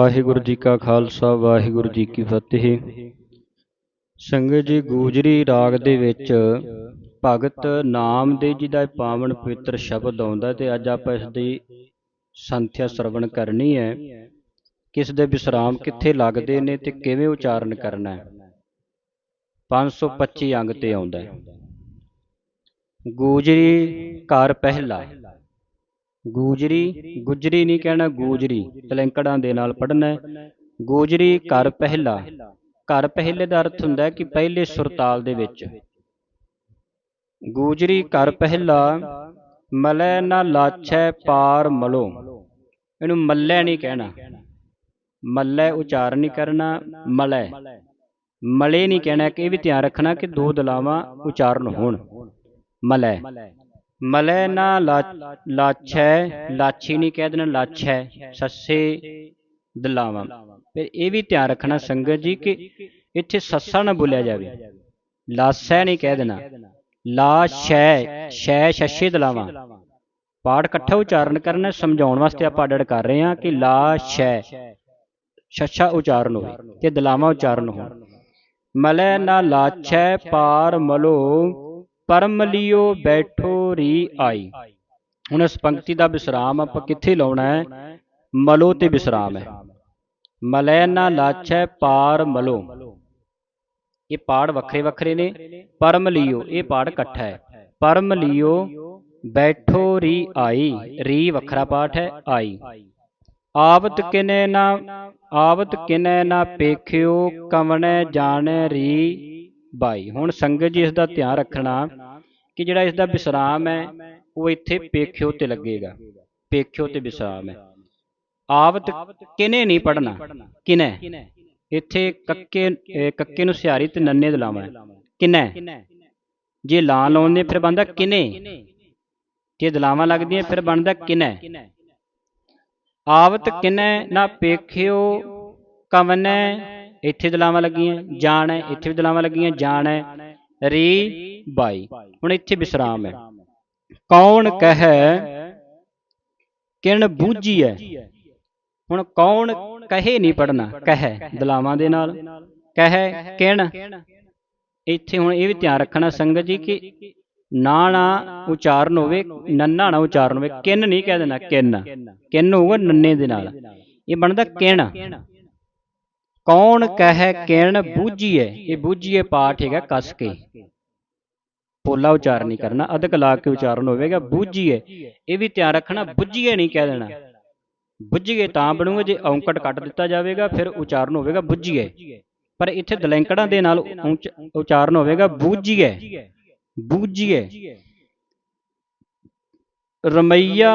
ਵਾਹਿਗੁਰੂ ਜੀ ਕਾ ਖਾਲਸਾ, ਵਾਹਿਗੁਰੂ ਜੀ ਕੀ ਫਤਿਹ। ਸੰਗਤ ਜੀ, ਗੂਜਰੀ ਰਾਗ ਦੇ ਵਿੱਚ ਭਗਤ ਨਾਮਦੇਵ ਜੀ ਦਾ ਪਾਵਨ ਪਵਿੱਤਰ ਸ਼ਬਦ ਆਉਂਦਾ ਤੇ ਅੱਜ ਆਪਾਂ ਇਸ ਦੀ ਸੰਥਿਆ ਸਰਵਣ ਕਰਨੀ ਹੈ। ਕਿਸ ਦੇ ਵਿਸਰਾਮ ਕਿੱਥੇ ਲੱਗਦੇ ਨੇ ਤੇ ਕਿਵੇਂ ਉਚਾਰਨ ਕਰਨਾ ਹੈ। 525 ਅੰਗ ਤੇ ਆਉਂਦਾ ਹੈ। ਗੂਜਰੀ ਘਰ ਪਹਿਲਾ ਗੂਜਰੀ, ਗੁਜਰੀ ਨਹੀਂ ਕਹਿਣਾ ਗੂਜਰੀ ਤਲੈਂਕੜਾਂ ਦੇ ਨਾਲ ਪੜਨਾ ਗੂਜਰੀ ਘਰ ਪਹਿਲਾ। ਘਰ ਪਹਿਲੇ ਦਾ ਅਰਥ ਹੁੰਦਾ ਹੈ ਕਿ ਪਹਿਲੇ ਸੁਰਤਾਲ ਦੇ ਵਿੱਚ। ਗੂਜਰੀ ਘਰ ਪਹਿਲਾ, ਮਲੈ ਨਾ ਲਾਛੈ ਪਾਰ ਮਲੋ। ਇਹਨੂੰ ਮੱਲੈ ਨਹੀਂ ਕਹਿਣਾ। ਮੱਲੈ ਉਚਾਰਨ ਨਹੀਂ ਕਰਨਾ, ਮਲੈ। ਮਲੇ ਨਹੀਂ ਕਹਿਣਾ ਕਿ ਇਹ ਵੀ ਧਿਆਨ ਰੱਖਣਾ ਕਿ ਦੋ ਦਲਾਵਾਂ ਉਚਾਰਨ ਹੋਣ। ਮਲੈ। ਮਲੈ ਨਾ ਲਾਛੈ ਲਾਛੀ ਨਹੀਂ ਕਹਿ ਦੇਣਾ ਲਾਛੈ ਸੱਸੇ ਦਲਾਵਾਂ। ਫਿਰ ਇਹ ਵੀ ਧਿਆਨ ਰੱਖਣਾ ਸੰਗਤ ਜੀ ਕਿ ਇੱਥੇ ਸੱਸਾ ਨਾ ਬੋਲਿਆ ਜਾਵੇ। ਲਾਸੈ ਨਹੀਂ ਕਹਿ ਦੇਣਾ। ਲਾ ਸ਼ੈ ਸ਼ੈ ਛੱਛੇ ਦਲਾਵਾਂ। ਪਾਠ ਇਕੱਠਾ ਉਚਾਰਨ ਕਰਨਾ ਸਮਝਾਉਣ ਵਾਸਤੇ ਆਪਾਂ ਅਡੜ ਕਰ ਰਹੇ ਹਾਂ ਕਿ ਲਾ ਸ਼ੈ ਛੱਛਾ ਉਚਾਰਨ ਹੋਵੇ ਤੇ ਦਲਾਵਾਂ ਉਚਾਰਨ ਹੋਣ। ਮਲੈ ਨਾ ਲਾਛੈ ਪਾਰ ਮਲੋ ਪਰਮ ਲਿਓ ਬੈਠੋ। ਰੀ ਆਈ। ਹੁਣ ਇਸ ਪੰਕਤੀ ਦਾ ਵਿਸਰਾਮ ਆਪਾਂ ਕਿੱਥੇ ਲਾਉਣਾ ਹੈ? ਮਲੋ ਤੇ ਵਿਸਰਾਮ ਹੈ। ਮਲੈ ਨਾ ਲਾਛੈ ਪਾਰ ਮਲੋ। ਇਹ ਪਾੜ ਵੱਖਰੇ ਵੱਖਰੇ ਨੇ। ਪਰਮ ਲਿਓ, ਇਹ ਪਾੜ ਇਕੱਠਾ ਹੈ। ਪਰਮ ਲਿਓ, ਬੈਠੋ ਰੀ ਆਈ। ਰੀ ਵੱਖਰਾ ਪਾਠ ਹੈ, ਆਈ। ਆਵਤ ਕਿਨੇ ਨਾ, ਆਵਤ ਕਿਨੇ ਨਾ ਪੇਖਿਓ, ਕਵਣੈ ਜਾਣੈ ਰੀ ਬਾਈ। ਹੁਣ ਸੰਗਤ ਜੀ ਇਸ ਦਾ ਧਿਆਨ ਰੱਖਣਾ। ਕਿ ਜਿਹੜਾ ਇਸ ਦਾ ਵਿਸਰਾਮ ਹੈ, ਉਹ ਇੱਥੇ ਪੇਖਿਓ ਤੇ ਲੱਗੇਗਾ। ਪੇਖਿਓ ਤੇ ਵਿਸਰਾਮ ਹੈ। ਆਵਤ ਕਿਨੇ ਨਹੀਂ ਪੜਨਾ ਕਿਨੇ? ਇੱਥੇ ਕੱਕੇ ਕੱਕੇ ਨੂੰ ਸਿਹਾਰੀ ਤੇ ਨੰਨੇ ਦੇ ਲਾਵਾਂ। ਕਿਨੇ? ਜੇ ਲਾ ਲਾਉਂਦੇ ਫਿਰ ਬਣਦਾ ਕਿਨੇ? ਜੇ ਦਲਾਵਾਂ ਲੱਗਦੀਆਂ ਫਿਰ ਬਣਦਾ ਕਿਨੇ? ਆਵਤ ਕਿਨੇ ਨਾ ਪੇਖਿਓ, ਕਵਨੈ ਇੱਥੇ ਦਲਾਵਾਂ ਲੱਗੀਆਂ, ਜਾਣ ਹੈ, ਇੱਥੇ ਵੀ ਦਲਾਵਾਂ ਲੱਗੀਆਂ, ਜਾਣ ਹੈ। ਰੀ ਬਾਈ। ਹੁਣ ਇੱਥੇ ਵਿਸਰਾਮ ਹੈ। ਕੌਣ ਕਹੈ ਕਿਣ ਬੂਝੀਐ ਹੁਣ ਕੌਣ ਕਹੇ ਨਹੀਂ ਪੜਨਾ ਕਹੈ ਦਲਾਵਾਂ ਦੇ ਨਾਲ। ਕਹੈ ਕਿਣ। ਇੱਥੇ ਹੁਣ ਇਹ ਵੀ ਧਿਆਨ ਰੱਖਣਾ ਸੰਗਤ ਜੀ ਕਿ ਨਾ ਨਾ ਉਚਾਰਨ ਹੋਵੇ ਨੰਨਾ ਨਾ ਉਚਾਰਨ ਹੋਵੇ ਕਿਨ ਨਹੀਂ ਕਹਿ ਦੇਣਾ ਕਿਨ ਕਿਨ। ਹੋਊਗਾ ਨੰਨੇ ਦੇ ਨਾਲ। ਇਹ ਬਣਦਾ ਕਿਣ। ਕੌਣ। ਕਹੈ ਕਿਣ ਬੂਝੀਏ ਇਹ ਬੂਝੀਏ ਪਾਠ ਹੈਗਾ ਕਸ ਕੇ। ਪੋਲਾ ਉਚਾਰਨ ਨਹੀਂ ਕਰਨਾ, ਅਧਿਕ ਲਾ ਕੇ ਉਚਾਰਨ ਹੋਵੇਗਾ, ਬੂਝੀਏ। ਇਹ ਵੀ ਧਿਆਨ ਰੱਖਣਾ, ਬੁੱਝੀਏ ਨਹੀਂ ਕਹਿ ਦੇਣਾ। ਬੁੱਝੀਏ ਤਾਂ ਬਣੂਗਾ ਜੇ ਔਂਕੜ ਕੱਟ ਦਿੱਤਾ ਜਾਵੇਗਾ, ਫਿਰ ਉਚਾਰਨ ਹੋਵੇਗਾ, ਬੁੱਝੀਏ। ਪਰ ਇੱਥੇ ਦਲੈਂਕੜਾਂ ਦੇ ਨਾਲ ਉਚਾਰਨ ਹੋਵੇਗਾ, ਬੂਝੀਏ। ਬੂਝੀਏ। ਰਮਈਆ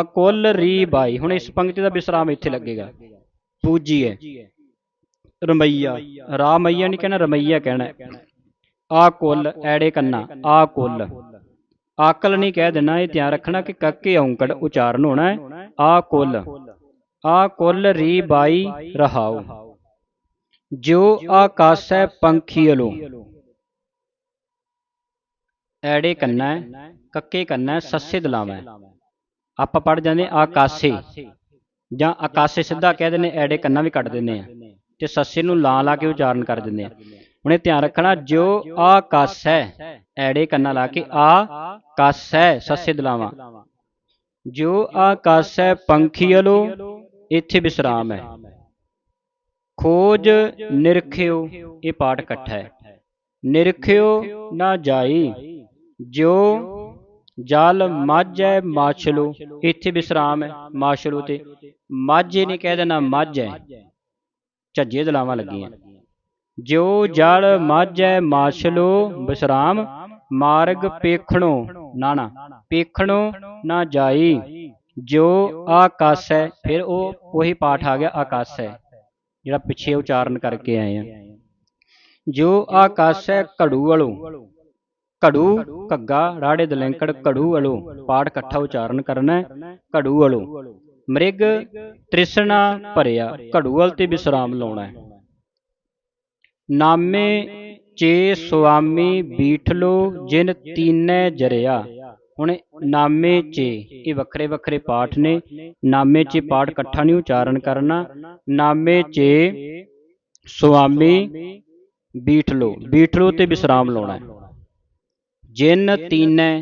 ਅਕੁਲ ਰੀ ਬਾਈ। ਹੁਣ ਇਸ ਪੰਕਤੀ ਦਾ ਵਿਸਰਾਮ ਇੱਥੇ ਲੱਗੇਗਾ। ਪੂਜੀਏ ਰਮਈਆ। ਰਾਮਈਆ ਨਹੀਂ ਕਹਿਣਾ, ਰਮਈਆ ਕਹਿਣਾ। ਆ ਕੁੱਲ, ਐੜੇ ਕੰਨਾ, ਆ ਕੁੱਲ। ਆਕਲ ਨਹੀਂ ਕਹਿ ਦੇਣਾ, ਇਹ ਧਿਆਨ ਰੱਖਣਾ ਕਿ ਕੱਕੇ ਔਂਕੜ ਉਚਾਰਨ ਹੋਣਾ ਹੈ। ਆ ਕੁੱਲ ਆ ਕੁੱਲ ਰੀ ਬਾਈ ਰਹਾਉ। ਜੋ ਆਕਾਸੈ ਪੰਖੀਲੋ ਐੜੇ ਕੰਨਾ ਕੱਕੇ ਕੰਨਾ ਸੱਸੇ ਦਲਾਵਾਂ ਆਪਾਂ ਪੜ ਜਾਂਦੇ ਹਾਂ ਆਕਾਸੇ। ਜਾਂ ਆਕਾਸੇ ਸਿੱਧਾ ਕਹਿ ਦਿੰਦੇ ਐੜੇ ਕੰਨਾ ਵੀ ਕੱਟ ਦਿੰਦੇ ਆ ਤੇ ਸੱਸੇ ਨੂੰ ਲਾ ਲਾ ਕੇ ਉਚਾਰਨ ਕਰ ਦਿੰਦੇ ਆ ਹੁਣ ਇਹ ਧਿਆਨ ਰੱਖਣਾ, ਜੋ ਆਕਾਸੈ ਐੜੇ ਕੰਨਾਂ ਲਾ ਕੇ ਆ ਕਾਸੈ ਸੱਸੇ ਦਲਾਵਾਂ। ਜੋ ਆਕਾਸੈ ਪੰਖੀਲੋ ਇੱਥੇ ਵਿਸਰਾਮ ਹੈ। ਖੋਜ ਨਿਰਖਿਓ, ਇਹ ਪਾਠ ਇਕੱਠਾ ਹੈ। ਨਿਰਖਿਓ ਨਾ ਜਾਈ, ਜੋ ਜਲ ਮਾਝੈ ਮਾਛਲੋ, ਇੱਥੇ ਵਿਸਰਾਮ ਹੈ, ਮਾਛਲੋ ਤੇ ਮਾਝੇ ਨਹੀਂ ਕਹਿ ਦੇਣਾ ਮੱਝ ਹੈ ਝੱਜੇ ਦਲਾਵਾਂ ਲੱਗੀਆਂ। ਜੋ ਜਲ ਮਾਝੈ ਮਾਛਲੋ ਵਿਸਰਾਮ, ਮਾਰਗ ਪੇਖਣੋ ਨਾਣਾ, ਪੇਖਣੋ ਨਾ ਜਾਈ। ਜੋ ਆਕਾਸੈ, ਫਿਰ ਉਹ ਉਹੀ ਪਾਠ ਆ ਗਿਆ ਆਕਾਸੈ, ਜਿਹੜਾ ਪਿੱਛੇ ਉਚਾਰਨ ਕਰਕੇ ਆਏ ਆ। ਜੋ ਆਕਾਸੈ ਘੜੂ ਵਾਲੋ ਘੜੂ ਘੱਗਾ ਰਾੜੇ ਦਲੈਂਕੜ ਘੜੂ ਵਾਲੋ ਪਾਠ ਇਕੱਠਾ ਉਚਾਰਨ ਕਰਨਾ ਹੈ ਘੜੂ ਵਾਲੋ ਮ੍ਰਿਗ ਤ੍ਰਿਸ਼ਨਾ ਭਰਿਆ, ਘੜੂ ਵਲ ਤੇ ਵਿਸਰਾਮ ਲਾਉਣਾ। ਹੈ ਨਾਮੇ ਚੇ ਸੁਆਮੀ ਬੀਠਲੋ ਜਿਨ ਤੀਨੈ ਜਰਿਆ। ਹੁਣ ਨਾਮੇ 'ਚ, ਇਹ ਵੱਖਰੇ ਵੱਖਰੇ ਪਾਠ ਨੇ। ਨਾਮੇ 'ਚ ਪਾਠ ਇਕੱਠਾ ਨਹੀਂ ਉਚਾਰਨ ਕਰਨਾ। ਨਾਮੇ 'ਚ ਸੁਆਮੀ ਬੀਠ ਲੋ ਬੀਠ ਤੇ ਵਿਸਰਾਮ ਲਾਉਣਾ ਹੈ। ਜਿਨ ਤੀਨੈ,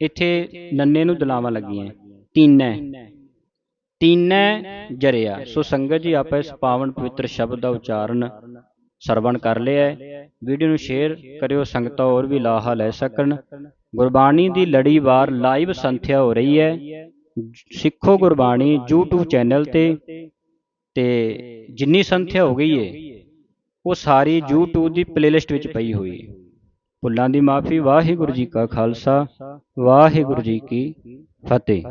ਇੱਥੇ ਨੰਨੇ ਨੂੰ ਦਲਾਵਾਂ ਲੱਗੀਆਂ ਤੀਨੈ। ਤੀਨੈ ਜਰਿਆ। ਸੋ ਸੰਗਤ ਜੀ, ਆਪਾਂ ਇਸ ਪਾਵਨ ਪਵਿੱਤਰ ਸ਼ਬਦ ਦਾ ਉਚਾਰਨ ਸਰਵਣ ਕਰ ਲਿਆ ਹੈ। ਵੀਡੀਓ ਨੂੰ ਸ਼ੇਅਰ ਕਰਿਓ, ਸੰਗਤਾਂ ਹੋਰ ਵੀ ਲਾਹਾ ਲੈ ਸਕਣ। ਗੁਰਬਾਣੀ ਦੀ ਲੜੀਵਾਰ ਲਾਈਵ ਸੰਥਿਆ ਹੋ ਰਹੀ ਹੈ। ਸਿੱਖੋ ਗੁਰਬਾਣੀ YouTube ਚੈਨਲ ਤੇ। ਤੇ ਜਿੰਨੀ ਸੰਥਿਆ ਹੋ ਗਈ ਹੈ ਉਹ ਸਾਰੀ YouTube ਦੀ ਪਲੇਲਿਸਟ ਵਿੱਚ ਪਈ ਹੋਈ ਹੈ ਭੁੱਲਾਂ ਦੀ ਮਾਫੀ, ਵਾਹਿਗੁਰੂ ਜੀ ਕਾ ਖਾਲਸਾ, ਵਾਹਿਗੁਰੂ ਜੀ ਕੀ ਫਤਿਹ।